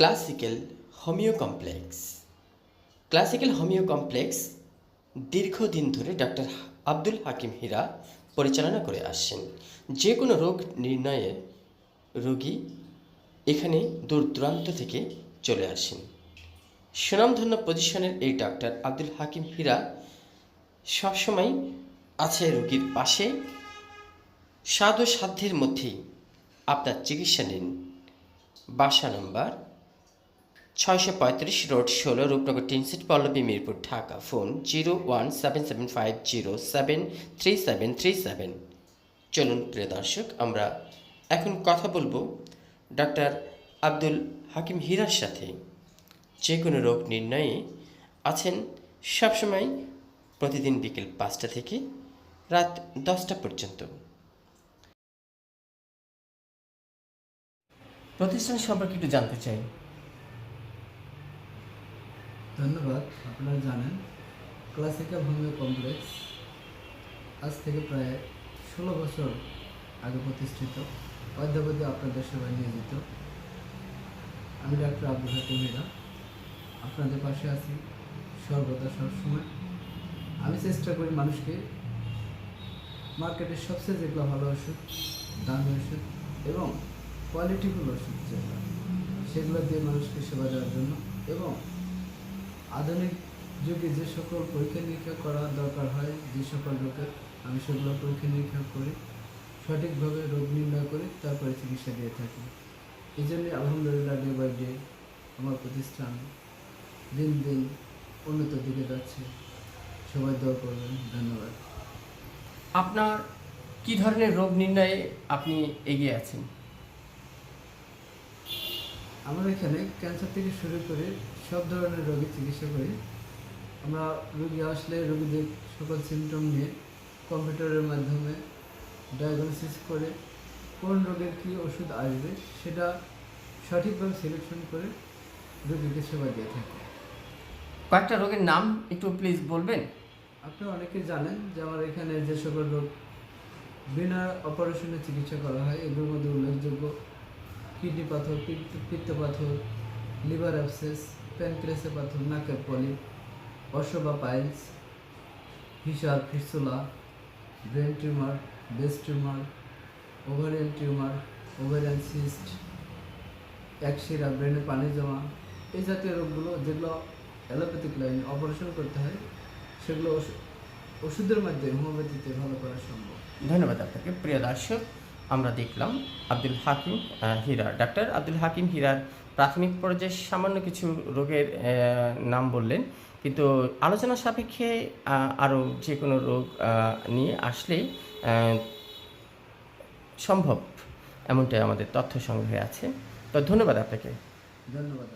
Classical homeo complex classical homeo complex দীর্ঘদিন ধরে doctor Abdul Hakim হীরা পরিচালনা করে আসছেন। যে কোনো রোগ নির্ণয়ে রোগী এখানে দূর দূরান্ত থেকে চলে আসেন। সুনামধন্য পজিশনের এই ডাক্তার আব্দুল হাকিম হীরা সবসময় আছে রোগীর পাশে। ও সাধ্যের মধ্যেই আপনার চিকিৎসা নিন। বাসা নম্বর ছয়শো পঁয়ত্রিশ রোড ষোলো Rupnagar টিনসিট Pallabi Mirpur Dhaka. Phone zero one seven seven five zero seven three seven three seven. চলুন প্রিয় দর্শক, আমরা এখন কথা বলব ডক্টর আব্দুল হাকিম হীরার সাথে। যে কোনো রোগ নির্ণয়ে আছেন সবসময় প্রতিদিন বিকেল পাঁচটা থেকে রাত দশটা পর্যন্ত। প্রতিষ্ঠান সম্পর্কে একটু জানতে চাই। ধন্যবাদ, আপনারা জানেন ক্লাসিক্যাল হোমিও কমপ্লেক্স আজ থেকে প্রায় ষোলো বছর আগে প্রতিষ্ঠিত। অদ্যাবধি আপনাদের সেবায় নিয়োজিত। আমি ডাক্তার আব্দুল হাকিম মীরা আপনাদের পাশে আছি সর্বদা সবসময়। আমি চেষ্টা করি মানুষকে মার্কেটের সবচেয়ে যেগুলো ভালো ওষুধ, দামি ওষুধ এবং কোয়ালিটিফুল ওষুধ যেগুলো, সেগুলো দিয়ে মানুষকে সেবা দেওয়ার জন্য এবং আধুনিক যুগে যে সকল পরীক্ষা নিরীক্ষা করা দরকার হয় যে সকল রোগের আমি সেগুলো পরীক্ষা নিরীক্ষা করি সঠিকভাবে রোগ নির্ণয় করে তারপরে চিকিৎসা দিয়ে থাকি। এই জন্য আলহামদুলিল্লাহ ডে বাই ডে আমার প্রতিষ্ঠান দিন দিন উন্নত দিকে যাচ্ছে। সবাই দোয়া করবেন ধন্যবাদ। আপনার কি ধরনের রোগ নির্ণয়ে আপনি এগিয়ে আছেন? আমরা এখানে ক্যান্সার থেকে শুরু করে সব ধরনের রোগীর চিকিৎসা করি। আমরা রোগী আসলে রোগীদের সকল সিমটম নিয়ে কম্পিউটারের মাধ্যমে ডায়াগনোসিস করে কোন রোগের কী ওষুধ আসবে সেটা সঠিকভাবে সিলেকশন করে রোগীকে সেবা দিয়ে থাকি। কয়েকটা রোগের নাম একটু প্লিজ বলবেন? আপনি অনেকে জানেন যে আমার এখানে যে সকল রোগ বিনা অপারেশনে চিকিৎসা করা হয় এগুলোর মধ্যে উল্লেখযোগ্য কিডনি পাথর পিত্ত পাথর লিভার অ্যাবসেস প্যানক্রেসে পাথর নাকের পলিপ অর্শ বা piles fissure fistula brain tumour breast tumour ovarian tumour ovarian cyst একশিরা ব্রেনে পানি জমা এই জাতীয় রোগগুলো যেগুলো অ্যালোপ্যাথিক লাইন অপারেশন করতে হয়, সেগুলো ওষু- ওষুধের মাধ্যমে হোমিওপ্যাথিতে ভালো করা সম্ভব। ধন্যবাদ আপনাকে। প্রিয় দর্শক, আমরা দেখলাম আব্দুল হাকিম হীরা ডাক্তার আব্দুল হাকিম হীরার প্রাথমিক পর্যায়ে সামান্য কিছু রোগের নাম বললেন। কিন্তু আলোচনা সাপেক্ষে আরও যে কোনো রোগ নিয়ে আসলে সম্ভব এমনটাই আমাদের তথ্য সংগ্রহে আছে। তো ধন্যবাদ আপনাকে। ধন্যবাদ।